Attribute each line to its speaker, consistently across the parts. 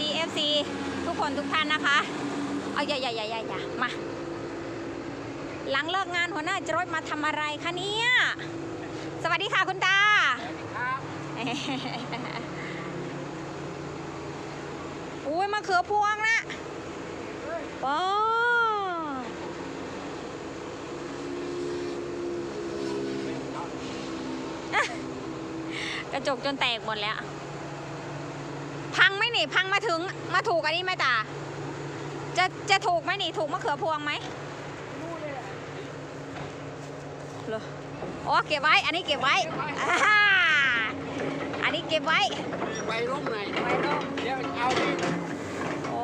Speaker 1: ดีเอฟซีทุกคนทุกท่านนะคะ เอาอย่าอย่าอย่าอย่าอย่มา หลังเลิกงานหัวหน้าจะรถมาทำอะไรคะเนี่ย สวัสดีค่ะคุณตา อุ้ยมะเขือพวงนะป้อกระจกจนแตกหมดแล้ว นี่พังมาถึงมาถูกอันนี้ไหมตา จะจะถูกไหมนี่ถูกมะเขือพวงไหมเหรออ๋อเก็บไว้ อันนี้เก็บไว้อ่าอันนี้เก็บไว้
Speaker 2: ไปร่มไหน
Speaker 1: ไว้ลง
Speaker 2: เดี๋ยวเอาดิ
Speaker 1: โอ้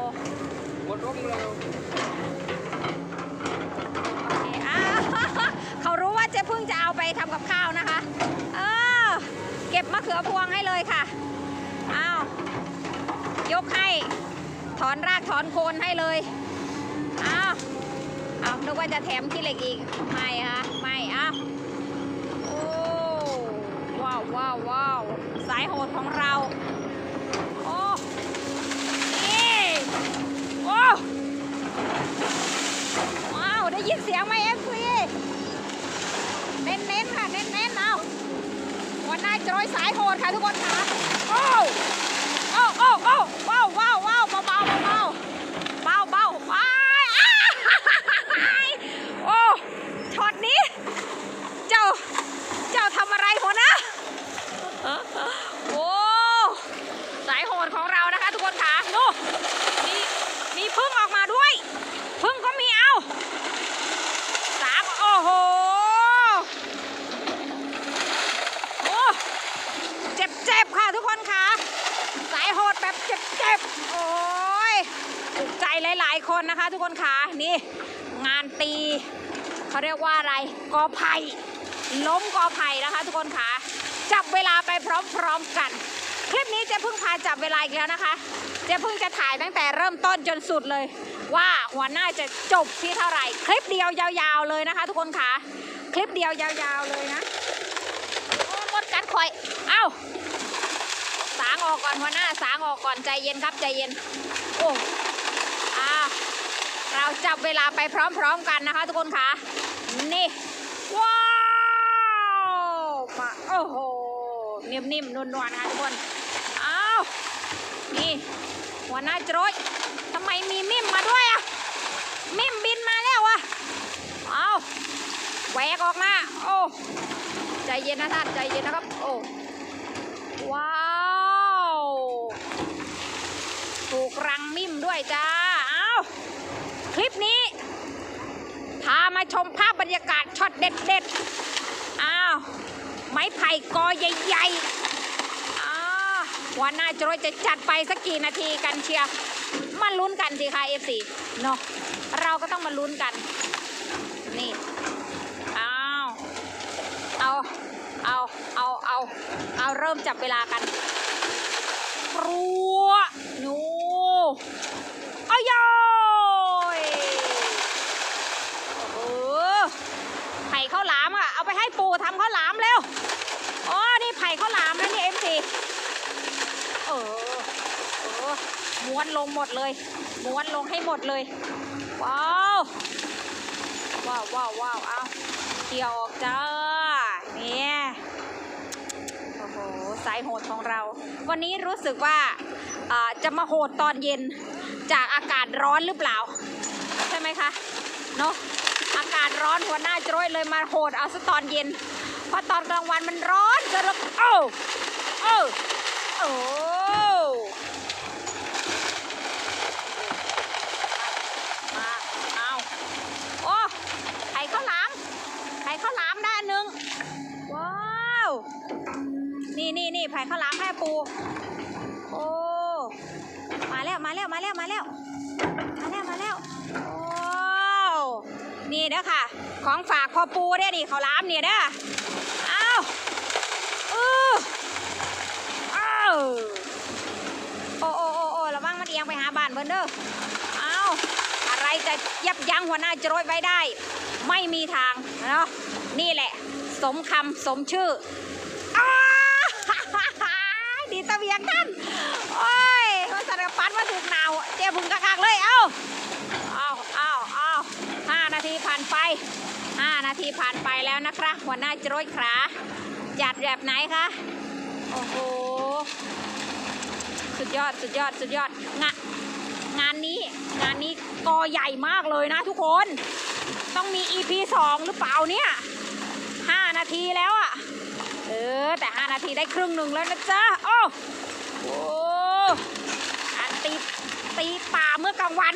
Speaker 2: หมดร่มเลย
Speaker 1: โอเคอ้าวเขารู้ว่าเจ๊พึ่งจะเอาไปทำกับข้าวนะคะ เออ เก็บมะเขือพวงให้เลยค่ะอ้าว ยกให้ถอนรากถอนโคนให้เลยอ้าวเอานึกว่าจะแถมขี้เหล็กอีก ไม่ค่ะไม่อ้าวโอ้ว้าวว้าวว้าวสายโหดของเราโอ้นี่โอ้ว้าวได้ยินเสียงไหมเอฟซีเน้นๆค่ะเน้นๆเอาวันหน้าจอยสายโหดค่ะทุกคนค่ะโอ้ โอ้โอ้โอ้ว้าวว้าวว้าวเบาเบาเบาเบาเบาไปอ้ายโอ้ช็อตนี้ เจ้า เจ้าทำอะไรหัวหนะโอ้สายโหดของเรานะคะ ทุกคนค่ะดูมีมีพึ่งออกมาด้วยพึ่งก็มีเอาสามโอ้โหโอ้เจ็บเจ็บๆค่ะทุกคนค่ะ บบเจ็บเจ็บโอ้ยถูกใจหลาย ๆ คนนะคะ ทุกคนค่ะนี่ งานตีเขาเรียกว่าอะไรกอไผ่ล้มกอไผ่นะคะ ทุกคนค่ะจับเวลาไปพร้อม ๆ กัน คลิปนี้เจ๊เพิ่งพาจับเวลาอีกแล้วนะคะเจ๊เพิ่งจะถ่ายตั้งแต่เริ่มต้นจนสุดเลย ว่าหัวหน้าจะจบที่เท่าไหร่ คลิปเดียวยาว ๆ เลยนะคะ ทุกคนค่ะคลิปเดียวยาว ๆ เลยนะโอ้หมดกันคอย เอ้าางออกก่อนหัวหน้าสางออกก่อนใจเย็นครับใจเย็นโอ้อ้าวเราจับเวลาไปพร้อมๆกันนะคะ ทุกคนค่ะนี่ว้าวมาโอ้โหนิ่มๆนวลๆนะคะทุกคนอ้าวนี่หัวหน้าโจรยทำไมมีมิมมาด้วยอะมิมบินมาแล้วอะเอาแหวกออกมาโอ้ใจเย็นนะท่านใจเย็นนะครับโอ้ว้าวถูก รังมิ่มด้วยจ้า เอาคลิปนี้ พามาชมภาพบรรยากาศช็อตเด็ดๆ อ้าว ไม้ไผ่กอใหญ่ๆอ้าวันหน้าจะรจะจัดไปสักกี่นาทีกันเชียร์มาลุ้นกันสิคะเอฟซีเนาะเราก็ต้องมาลุ้นกัน นี่อ้าวเอา เอา เอา เอา เอาเริ่มจับเวลากันรัวนูอายอยโอ้โหไผ่ข้าวหลามอะ เอาไปให้ปู่ทำข้าวหลามเร็ว อ๋อ นี่ไผ่ข้าวหลามนะนี่เอ็มซีเออ เออ ม้ วนลงหมดเลยม้วนลงให้หมดเลย ว้าวว้าวว้าวว้าวเอาเกี่ยวออกจ้าเนี่ยโอ้โหสายโหดของเรา วันนี้รู้สึกว่าจะมาโหดตอนเย็นจากอากาศร้อนหรือเปล่า ใช่ไหมคะเนอะอากาศร้อนหัวหน้าจรวยเลยมาโหดเอาซะตอนเย็นเพราะตอนกลางวันมันร้อนเกินแล้วโอ้โอ้โอ้มาเอาโอ้ไข่ข้าวหลามไข่ข้าวหลามได้อันหนึ่งว้าว นี่นี่นี่ไผ่ข้าวหลามแม่ปู โอ้ มาแล้วมาแล้วมาแล้วมาแล้ว มาแล้วมาแล้ว โอ้ นี่เด้อค่ะ ของฝากพ่อปูเด้อนี่ข้าวหลามเนี่ยเด้ออ้าวอืออ้าวโอ้โอ้โอ้โอ้ระวังมันเอียงไปหาบ้านเบิ่นเด้ออ้าวอะไรจะยับยั้งหัวหน้าจรดไว้ได้ ไม่มีทางเนาะนี่แหละ สมคำสมชื่อ อ้าดีตะเวียงท่านโอ้ยมาสัตว์กับปันมาจ๊พึ่งคักเลย เอ้าเอาเอาเอาห้านาทีผ่านไปห้านาทีผ่านไปแล้วนะครับหัวหน้าจรวดขาจัดแบบไหนคะ โอ้โห สุดยอด สุดยอด สุดยอด งะงานนี้ งานนี้กอใหญ่มากเลยนะทุกคน ต้องมี EP 2 หรือเปล่าเนี่ย 5 นาทีแล้วอะ่ะ ออ แต่ 5 นาทีได้ครึ่งหนึ่งแล้วนะจ๊ะ โอ้โหการตีตีป่าเมื่อกลางวัน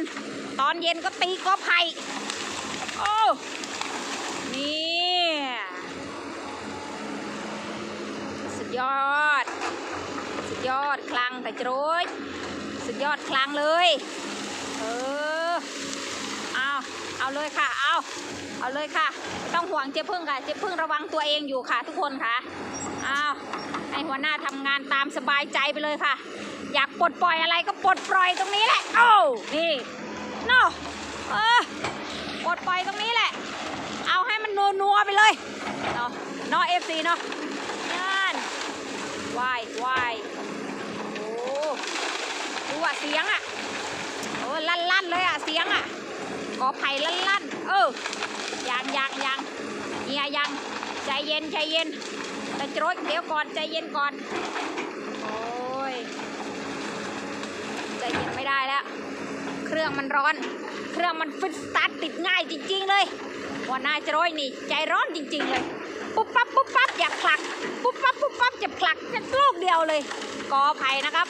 Speaker 1: ตอนเย็นก็ตีกอไผ่โอ้นี่สุดยอด สุดยอดคลังแต่จรยสุดยอดคลังเลย เออ เอาเลยค่ะ เอา เอาเลยค่ะ ต้องห่วงเจ๊พึ่งค่ะ เจ๊พึ่งระวังตัวเองอยู่ค่ะ ทุกคนค่ะ เอาให้หัวหน้าทำงานตามสบายใจไปเลยค่ะ อยากปลดปล่อยอะไรก็ปลดปล่อยตรงนี้แหละ โอ้นี่นาะเออปลดปล่อยตรงนี้แหละ เอาให้มันนัวๆไปเลยเนาะเนาะเอฟซีเนาะนั่นวายวายโอ้ดูอะเสียงอะโอ้ลั่นลั่นๆเลยอะเสียงอะ กอไผ่ลั่นลั่นๆเออยังยังยังเฮียยังใจเย็นใจเย็นแต่โจรเดี๋ยวก่อนใจเย็นก่อน โอ้ยใจเย็นไม่ได้แล้ว เครื่องมันร้อน เครื่องมันฟิตสตาร์ทติดง่ายจริง ๆ เลยหัวหน้าโจรนี่ ใจร้อนจริง ๆ เลย ปุ๊บปั๊บปุ๊บปั๊บอยากผลัก ปุ๊บปั๊บปุ๊บปั๊บจะผลักแค่ลูกเดียวเลย กอไผ่นะครับ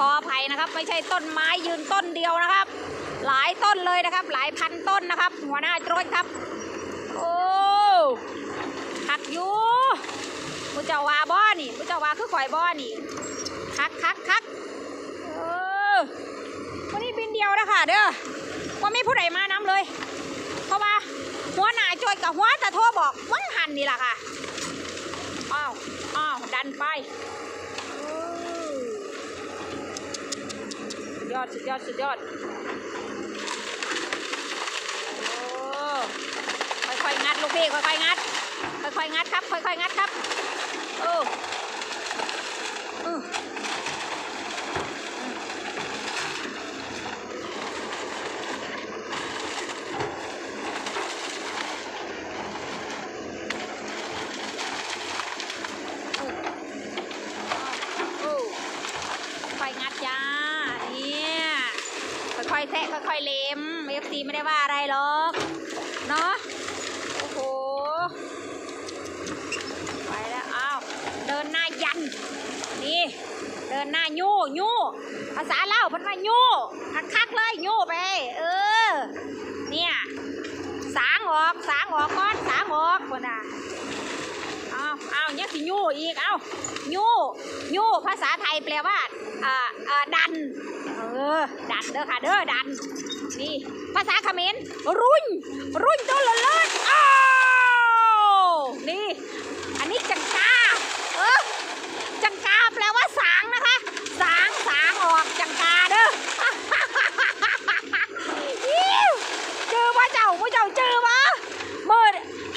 Speaker 1: กอไผ่นะครับ ไม่ใช่ต้นไม้ยืนต้นเดียวนะครับ หลายต้นเลยนะครับ หลายพันต้นนะครับ หัวหน้าโจรครับ โอ้หักอยู่ผู้เจ้าว่าบ่อนี่ผู้เจ้าว่าคือข่อยบ่อนี่คักคักคักเออวันนี้บินเดียวนะคะเด้อว่าไม่ผู้ใดมาน้ำเลย เพราะว่าหัวหน้าโจรกับหัวต่โทบอกวันหันนี่แหละค่ะอ้าวอ้าวดันไปเออสุดยอดสุดยอดสุดยอด โอ้ ค่อยๆงัดลูกพี่ค่อยๆงัด ค่อยๆงัดครับ ค่อยๆงัดครับ โอ้อโอ้ค่อยๆงัดจ้าเนี่ยค่อยๆแทะค่อยๆเล็มเอฟซีไม่ได้ว่าอะไรหรอก เนาะโอ้โห ไปแล้ว อ้าว เดินหน้ายัน นี่ เดินหน้ายู่ยู่ภาษาเล่าวเพันว่า ย่คักๆเลยยู่ไป เออ เนี่ย สางออกสางออกก่อนสางออกคนน่ะเอาเอาเนี่ยสิยู่อีก เอายู่ยู่ภาษาไทยแปลว่าอ่าอ่าดัน เออ ดันเด้อค่ะ เด้อ ดัน นี่ ภาษาเขมร รุ่น รุ่นตัวเลิศอ้าวนี่ อันนี้จังกา เออ จังกาแปลว่าสางนะคะ สางสางออกจังกาเด้อ อิ๊วเจอว่าเจ้าว่าเจ้าเจอวะเมื่อ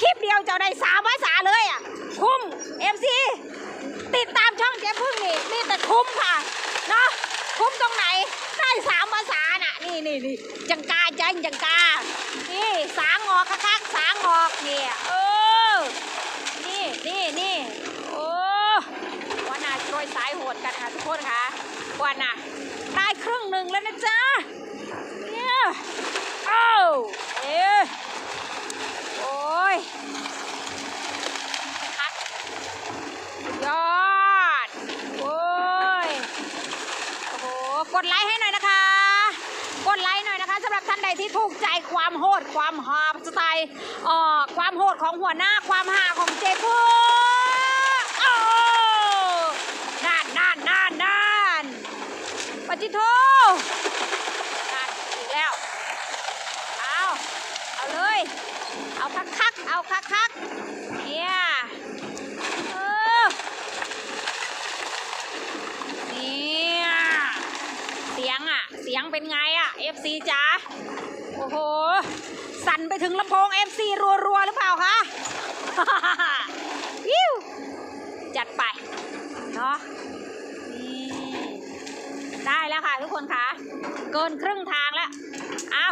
Speaker 1: คลิปเดียวเจ้าได้สามภาษาเลยอะ คุ้มเอฟซีติดตามช่องเจ๊พึ่งนี่นี่แต่คุ้มค่ะ เนาะคุ้มตรงไหน ได้สามภาษาน่ะ นี่นี่นี่จังกาจังจังกา นี่สางออกคักๆสางออกเนี่ยเออ นี่นี่นี่โอ้ วยสายโหดกันค่ะทุกคนค่ะวันน่ะได้ครึ่งหนึ่งแล้วนะจ๊ะเนี่ยเอ้าเอ๊ะโอ้ยคัดยอด โอ้ย โอ้โห กดไลค์ให้หน่อยนะคะ กดไลค์หน่อยนะคะสำหรับท่านใดที่ถูกใจความโหดความหาสไตล์เอ่อความโหดของหัวหน้าความหาของเจพุโอ้นานนานนานนานปฏิโทนานอีกแล้ว เอาเอาเลย เอาคักคักๆ เอาคักคักเนี่ยเออเนี่ยเสียงอะ เสียงเป็นไงอะ FC จ๋าโอ้โห สั่นไปถึงลำโพง FC รัวๆ หรือเปล่าคะวิวจัดไป เนาะนี่ได้แล้วค่ะทุกคนคะเกินครึ่งทางแล้ว เอา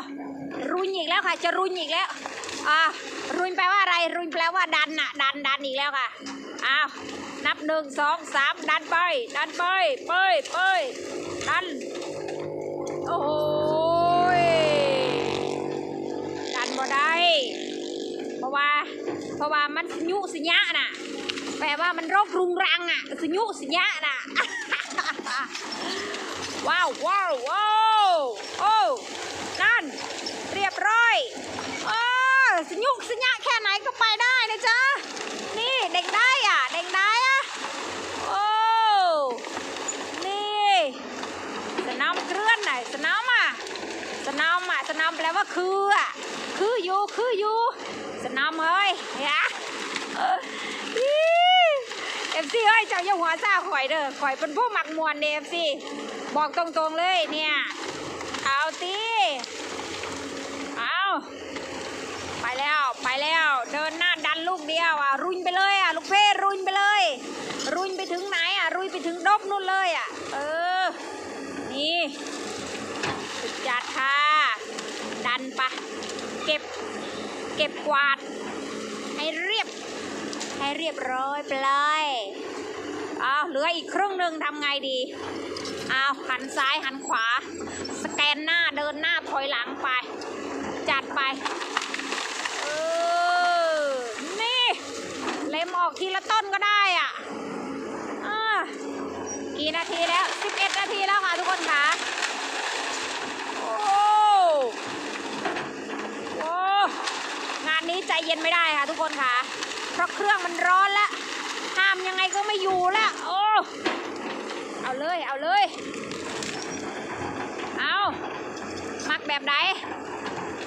Speaker 1: รุนอีกแล้วค่ะ จะรุนอีกแล้ว อ่า รุนแปลว่าอะไร รุนแปลว่าดันน่ะดันดันอีกแล้วค่ะ อ้าว นับหนึ่งสองสามดันไป ดันไปเป้ยป้ยดัน โอ้โหยดันบ่ได้ เพราะว่า เพราะว่ามันสยุสยะน่ะ แปลว่ามันโรครุงรังอะสยุสยะน่ะ ว้าวว้าวว้าวโอ้นั่น เรียบร้อยเออ สยุกสยะแค่ไหนก็ไปได้นะจ๊ะ นี่เด็กได้อะ เด็กได้อะ โอ้ นี่สนามเคลื่อนไหนสนามอะ สนามอะสนามแปลว่าคืออะ คืออยู่คืออยู่สนามเอ้ยฮะเอฟซีเฮ้ยเจ้าอย่าหัวซาข่อยเด้อข่อยเป็นผู้หมักมวนเอฟซีบอกตรงๆเลยเนี่ย เอาตีเอาไปแล้ว ไปแล้ว เดินหน้าดันลูกเดียวอะรุนไปเลยอะลูกเพ่รุนไปเลย รุนไปถึงไหนอะรุนไปถึงดบนู่นเลยอะเออนี่สุดจัดค่ะดันปะเก็บเก็บกวาด ให้เรียบ ให้เรียบร้อยไปเลยอ้าวเหลืออีกครึ่งหนึ่งทำไงดีอ้าวหันซ้ายหันขวา สแกนหน้าเดินหน้าถอยหลังไป จัดไป เออ นี่ เล็มออก ทีละต้นก็ได้อะกี่นาทีแล้ว 11 นาทีแล้วค่ะทุกคนค่ะ โอ้โอ้งานนี้ใจเย็นไม่ได้ค่ะทุกคนค่ะ เพราะเครื่องมันร้อนแล้ว ห้ามยังไงก็ไม่อยู่แล้ว โอ้ เอาเลย เอาเลย เอา มักแบบไหน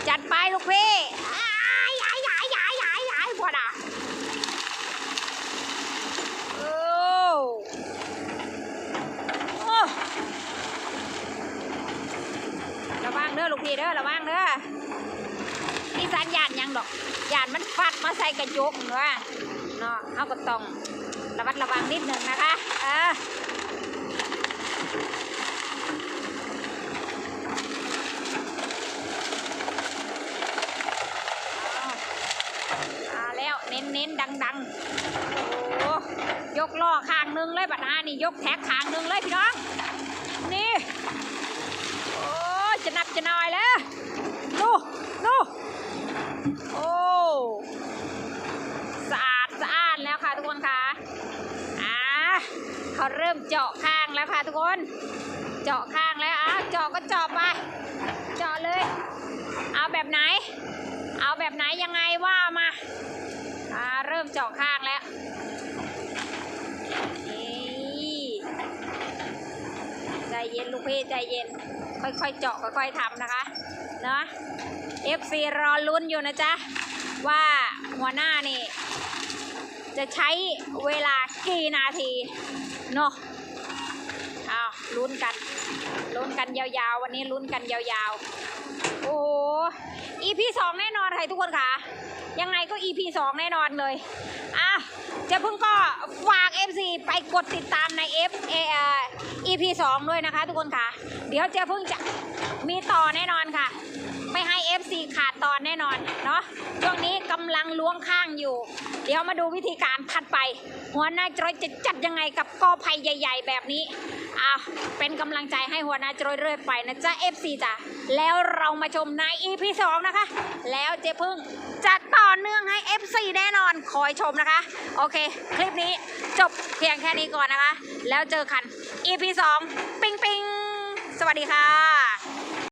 Speaker 1: จัดไปลูกพี่อ้ายอ้ายอ้ายอ้ายอ้ายอ้ายพอดอะโอ้โอ้ระวัง เด้อลูกพี่เด้อระวังเด้อนี่สัญญาณยังดอกยานมันฟัดมาใส่กระจกเนาะเนาะเอาก็ต้องระมัดระวังนิดหนึ่งนะคะ เออมาแล้วเน้นเน้นดังดังๆโอ้ยกล้อข้างนึงเลยบัดหานี่ยกแท็กข้างนึงเลยพี่น้อง นี่ จะนับจะนอยแล้วดูดูโอ้สะอาดสะอาดแล้วค่ะทุกคนค่ะอ่าเขาเริ่มเจาะข้างแล้วค่ะทุกคน เจาะข้างแล้วอะเจาะก็เจาะไปเจาะเลย เอาแบบไหน เอาแบบไหนยังไงว่ามาอ่าเริ่มเจาะข้างแล้ว นี่ใจ เย็นลูกพี่ใจเย็น ค่อยๆเจาะค่อยๆทำนะคะ เนาะ FC รอลุ้นอยู่นะจ๊ะ ว่าหัวหน้านี่ จะใช้เวลากี่นาทีเนาะอ้าวลุ้นกันลุ้นกันยาวๆ วันนี้ลุ้นกันยาวๆ โอ้โห EP สองแน่นอนค่ะทุกคนค่ะ ยังไงก็ EP สองแน่นอนเลยอะ จะเพิ่งก็ฝาก FC ไปกดติดตามใน F เอ่อ EP สองด้วยนะคะ ทุกคนค่ะ เดี๋ยวเจะเพิ่งจะมีต่อแน่นอนค่ะ ไม่ให้ FC ขาดตอนแน่นอนเนาะช่วงนี้กำลังล้วงข้างอยู่ เดี๋ยวมาดูวิธีการถัดไป หัวหน้าจอยจะจัดยังไงกับกอไผ่ใหญ่ ๆ แบบนี้ อะเป็นกำลังใจให้หัวหน้าจอยเรื่อยไปนะจ๊ะ FC จ้ะแล้วเรามาชมใน EP 2 นะคะ แล้วเจ๊พึ่งจะต่อเนื่องให้ FC แน่นอนคอยชมนะคะ โอเค คลิปนี้จบเพียงแค่นี้ก่อนนะคะ แล้วเจอกัน EP 2 ปิงปิงสวัสดีค่ะ